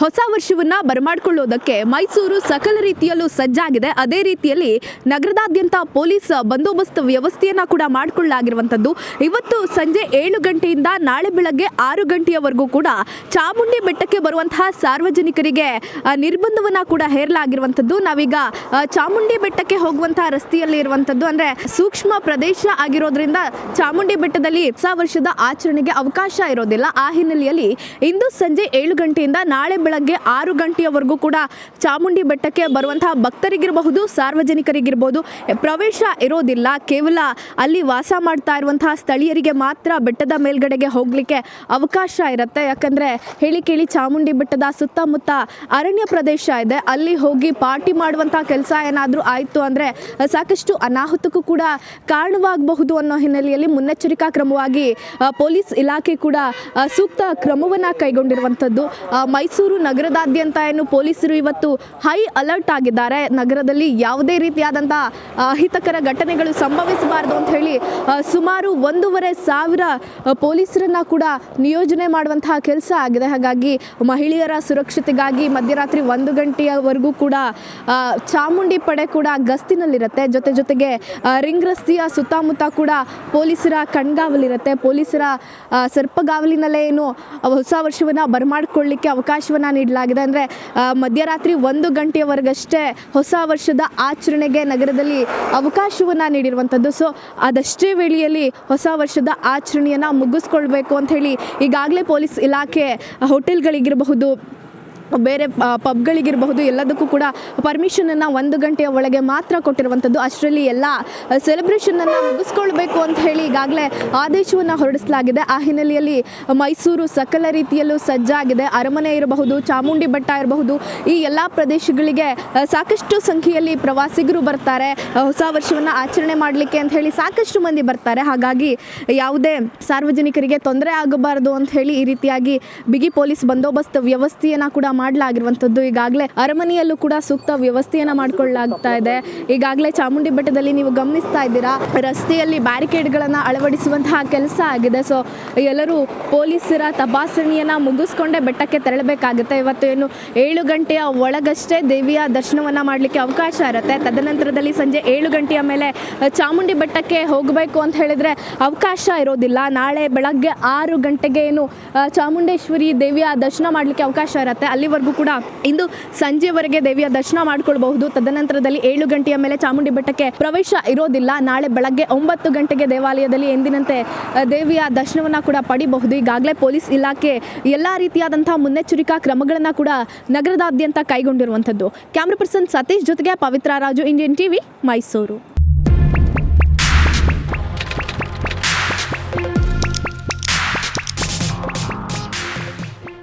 ಹೊಸ ವರ್ಷವನ್ನ ಬರಮಾಡಿಕೊಳ್ಳೋದಕ್ಕೆ ಮೈಸೂರು ಸಕಲ ರೀತಿಯಲ್ಲೂ ಸಜ್ಜಾಗಿದೆ. ಅದೇ ರೀತಿಯಲ್ಲಿ ನಗರದಾದ್ಯಂತ ಪೊಲೀಸ್ ಬಂದೋಬಸ್ತ್ ವ್ಯವಸ್ಥೆಯನ್ನ ಕೂಡ ಮಾಡಿಕೊಳ್ಳಲಾಗಿರುವಂಥದ್ದು. ಇವತ್ತು ಸಂಜೆ ಏಳು ಗಂಟೆಯಿಂದ ನಾಳೆ ಬೆಳಗ್ಗೆ ಆರು ಗಂಟೆಯವರೆಗೂ ಕೂಡ ಚಾಮುಂಡಿ ಬೆಟ್ಟಕ್ಕೆ ಬರುವಂತಹ ಸಾರ್ವಜನಿಕರಿಗೆ ನಿರ್ಬಂಧವನ್ನ ಕೂಡ ಹೇರಲಾಗಿರುವಂಥದ್ದು. ನಾವೀಗ ಚಾಮುಂಡಿ ಬೆಟ್ಟಕ್ಕೆ ಹೋಗುವಂತಹ ರಸ್ತೆಯಲ್ಲಿ ಇರುವಂಥದ್ದು. ಅಂದ್ರೆ ಸೂಕ್ಷ್ಮ ಪ್ರದೇಶ ಆಗಿರೋದ್ರಿಂದ ಚಾಮುಂಡಿ ಬೆಟ್ಟದಲ್ಲಿ ಹೊಸ ವರ್ಷದ ಆಚರಣೆಗೆ ಅವಕಾಶ ಇರೋದಿಲ್ಲ. ಆ ಹಿನ್ನೆಲೆಯಲ್ಲಿ ಇಂದು ಸಂಜೆ ಏಳು ಗಂಟೆಯಿಂದ ನಾಳೆ ಬೆಳಗ್ಗೆ ಆರು ಗಂಟೆಯವರೆಗೂ ಕೂಡ ಚಾಮುಂಡಿ ಬೆಟ್ಟಕ್ಕೆ ಬರುವಂತಹ ಭಕ್ತರಿಗಿರಬಹುದು ಸಾರ್ವಜನಿಕರಿಗಿರ್ಬೋದು ಪ್ರವೇಶ ಇರೋದಿಲ್ಲ. ಕೇವಲ ಅಲ್ಲಿ ವಾಸ ಮಾಡ್ತಾ ಇರುವಂತಹ ಸ್ಥಳೀಯರಿಗೆ ಮಾತ್ರ ಬೆಟ್ಟದ ಮೇಲ್ಗಡೆಗೆ ಹೋಗಲಿಕ್ಕೆ ಅವಕಾಶ ಇರುತ್ತೆ. ಯಾಕಂದರೆ ಹೇಳಿ ಕೇಳಿ ಚಾಮುಂಡಿ ಬೆಟ್ಟದ ಸುತ್ತಮುತ್ತ ಅರಣ್ಯ ಪ್ರದೇಶ ಇದೆ. ಅಲ್ಲಿ ಹೋಗಿ ಪಾರ್ಟಿ ಮಾಡುವಂತಹ ಕೆಲಸ ಏನಾದರೂ ಆಯಿತು ಅಂದರೆ ಸಾಕಷ್ಟು ಅನಾಹುತಕ್ಕೂ ಕೂಡ ಕಾರಣವಾಗಬಹುದು ಅನ್ನೋ ಹಿನ್ನೆಲೆಯಲ್ಲಿ ಮುನ್ನೆಚ್ಚರಿಕಾ ಕ್ರಮವಾಗಿ ಪೊಲೀಸ್ ಇಲಾಖೆ ಕೂಡ ಸೂಕ್ತ ಕ್ರಮವನ್ನು ಕೈಗೊಂಡಿರುವಂಥದ್ದು. ಮೈಸೂರು ನಗರದಾದ್ಯಂತ ಏನು ಪೊಲೀಸರು ಇವತ್ತು ಹೈ ಅಲರ್ಟ್ ಆಗಿದ್ದಾರೆ. ನಗರದಲ್ಲಿ ಯಾವುದೇ ರೀತಿಯಾದಂಥ ಅಹಿತಕರ ಘಟನೆಗಳು ಸಂಭವಿಸಬಾರದು ಅಂತ ಹೇಳಿ ಸುಮಾರು ಒಂದೂವರೆ ಸಾವಿರ ಪೊಲೀಸರನ್ನ ಕೂಡ ನಿಯೋಜನೆ ಮಾಡುವಂತಹ ಕೆಲಸ ಆಗಿದೆ. ಹಾಗಾಗಿ ಮಹಿಳೆಯರ ಸುರಕ್ಷತೆಗಾಗಿ ಮಧ್ಯರಾತ್ರಿ ಒಂದು ಗಂಟೆಯವರೆಗೂ ಕೂಡ ಚಾಮುಂಡಿ ಪಡೆ ಕೂಡ ಗಸ್ತಿನಲ್ಲಿರುತ್ತೆ. ಜೊತೆ ಜೊತೆಗೆ ರಿಂಗ್ ರಸ್ತೆಯ ಸುತ್ತಮುತ್ತ ಕೂಡ ಪೊಲೀಸರ ಕಣ್ಗಾವಲಿರುತ್ತೆ. ಪೊಲೀಸರ ಸರ್ಪಗಾವಲಿನಲ್ಲೇ ಏನು ಹೊಸ ವರ್ಷವನ್ನು ಬರಮಾಡಿಕೊಳ್ಳಿಕ್ಕೆ ಅವಕಾಶವನ್ನು ನೀಡಲಾಗಿದೆ. ಅಂದರೆ ಮಧ್ಯರಾತ್ರಿ ಒಂದು ಗಂಟೆಯವರೆಗಷ್ಟೇ ಹೊಸ ವರ್ಷದ ಆಚರಣೆಗೆ ನಗರದಲ್ಲಿ ಅವಕಾಶವನ್ನು ನೀಡಿರುವಂಥದ್ದು ಸೊ ಅದಷ್ಟೇ ವೇಳೆಯಲ್ಲಿ ಹೊಸ ವರ್ಷದ ಆಚರಣೆಯನ್ನು ಮುಗಿಸ್ಕೊಳ್ಬೇಕು ಅಂತ ಹೇಳಿ ಈಗಾಗಲೇ ಪೊಲೀಸ್ ಇಲಾಖೆ ಹೋಟೆಲ್ಗಳಿಗಿರಬಹುದು ಬೇರೆ ಪಬ್ಗಳಿಗಿರಬಹುದು, ಎಲ್ಲದಕ್ಕೂ ಕೂಡ ಪರ್ಮಿಷನನ್ನು ಒಂದು ಗಂಟೆಯ ಒಳಗೆ ಮಾತ್ರ ಕೊಟ್ಟಿರುವಂಥದ್ದು. ಅಷ್ಟರಲ್ಲಿ ಎಲ್ಲ ಸೆಲೆಬ್ರೇಷನನ್ನು ಮುಗಿಸ್ಕೊಳ್ಬೇಕು ಅಂತ ಹೇಳಿ ಈಗಾಗಲೇ ಆದೇಶವನ್ನು ಹೊರಡಿಸಲಾಗಿದೆ. ಆ ಹಿನ್ನೆಲೆಯಲ್ಲಿ ಮೈಸೂರು ಸಕಲ ರೀತಿಯಲ್ಲೂ ಸಜ್ಜಾಗಿದೆ. ಅರಮನೆ ಇರಬಹುದು, ಚಾಮುಂಡಿ ಬೆಟ್ಟ ಇರಬಹುದು, ಈ ಎಲ್ಲ ಪ್ರದೇಶಗಳಿಗೆ ಸಾಕಷ್ಟು ಸಂಖ್ಯೆಯಲ್ಲಿ ಪ್ರವಾಸಿಗರು ಬರ್ತಾರೆ. ಹೊಸ ವರ್ಷವನ್ನು ಆಚರಣೆ ಮಾಡಲಿಕ್ಕೆ ಅಂತ ಹೇಳಿ ಸಾಕಷ್ಟು ಮಂದಿ ಬರ್ತಾರೆ. ಹಾಗಾಗಿ ಯಾವುದೇ ಸಾರ್ವಜನಿಕರಿಗೆ ತೊಂದರೆ ಆಗಬಾರದು ಅಂತ ಹೇಳಿ ಈ ರೀತಿಯಾಗಿ ಬಿಗಿ ಪೊಲೀಸ್ ಬಂದೋಬಸ್ತ್ ವ್ಯವಸ್ಥೆಯನ್ನ ಕೂಡ ಮಾಡಲಾಗಿರುವಂಥದ್ದು. ಈಗಾಗಲೇ ಅರಮನೆಯಲ್ಲೂ ಕೂಡ ಸೂಕ್ತ ವ್ಯವಸ್ಥೆಯನ್ನ ಮಾಡಿಕೊಳ್ಳಲಾಗ್ತಾ ಇದೆ. ಈಗಾಗಲೇ ಚಾಮುಂಡಿ ಬೆಟ್ಟದಲ್ಲಿ ನೀವು ಗಮನಿಸ್ತಾ ಇದ್ದೀರಾ, ರಸ್ತೆಯಲ್ಲಿ ಬ್ಯಾರಿಕೇಡ್ಗಳನ್ನು ಅಳವಡಿಸುವಂತಹ ಕೆಲಸ ಆಗಿದೆ. ಸೊ ಎಲ್ಲರೂ ಪೊಲೀಸರ ತಪಾಸಣೆಯನ್ನು ಮುಗಿಸ್ಕೊಂಡೇ ಬೆಟ್ಟಕ್ಕೆ ತೆರಳಬೇಕಾಗುತ್ತೆ. ಇವತ್ತು ಏನು ಏಳು ಗಂಟೆಯ ಒಳಗಷ್ಟೇ ದೇವಿಯ ದರ್ಶನವನ್ನ ಮಾಡಲಿಕ್ಕೆ ಅವಕಾಶ ಇರುತ್ತೆ. ತದನಂತರದಲ್ಲಿ ಸಂಜೆ ಏಳು ಗಂಟೆಯ ಮೇಲೆ ಚಾಮುಂಡಿ ಬೆಟ್ಟಕ್ಕೆ ಹೋಗಬೇಕು ಅಂತ ಹೇಳಿದ್ರೆ ಅವಕಾಶ ಇರೋದಿಲ್ಲ. ನಾಳೆ ಬೆಳಗ್ಗೆ ಆರು ಗಂಟೆಗೆ ಏನು, ಚಾಮುಂಡೇಶ್ವರಿ ದೇವಿಯ ದರ್ಶನ ಮಾಡಲಿಕ್ಕೆ ಅವಕಾಶ ಇರುತ್ತೆ. ಅಲ್ಲಿವರೆಗೂ ಕೂಡ ಇಂದು ಸಂಜೆವರೆಗೆ ದೇವಿಯ ದರ್ಶನ ಮಾಡಿಕೊಳ್ಳಬಹುದು ತದನಂತರದಲ್ಲಿ ಏಳು ಗಂಟೆಯ ಮೇಲೆ ಚಾಮುಂಡಿ ಬೆಟ್ಟಕ್ಕೆ ಪ್ರವೇಶ ಇರೋದಿಲ್ಲ. ನಾಳೆ ಬೆಳಗ್ಗೆ ಒಂಬತ್ತು ಗಂಟೆಗೆ ದೇವಾಲಯದಲ್ಲಿ ಎಂದಿನಂತೆ ದೇವಿಯ ದರ್ಶನವನ್ನ ಕೂಡ ಪಡಿಬಹುದು. ಈಗಾಗಲೇ ಪೊಲೀಸ್ ಇಲಾಖೆ ಎಲ್ಲ ರೀತಿಯಾದಂತಹ ಮುನ್ನೆಚ್ಚರಿಕಾ ಕ್ರಮಗಳನ್ನು ಕೂಡ ನಗರದಾದ್ಯಂತ ಕೈಗೊಂಡಿರುವಂಥದ್ದು. ಕ್ಯಾಮ್ರಾ ಪರ್ಸನ್ ಸತೀಶ್ ಜೊತೆಗೆ ಪವಿತ್ರ ರಾಜು, ಇಂಡಿಯನ್ ಟಿವಿ, ಮೈಸೂರು.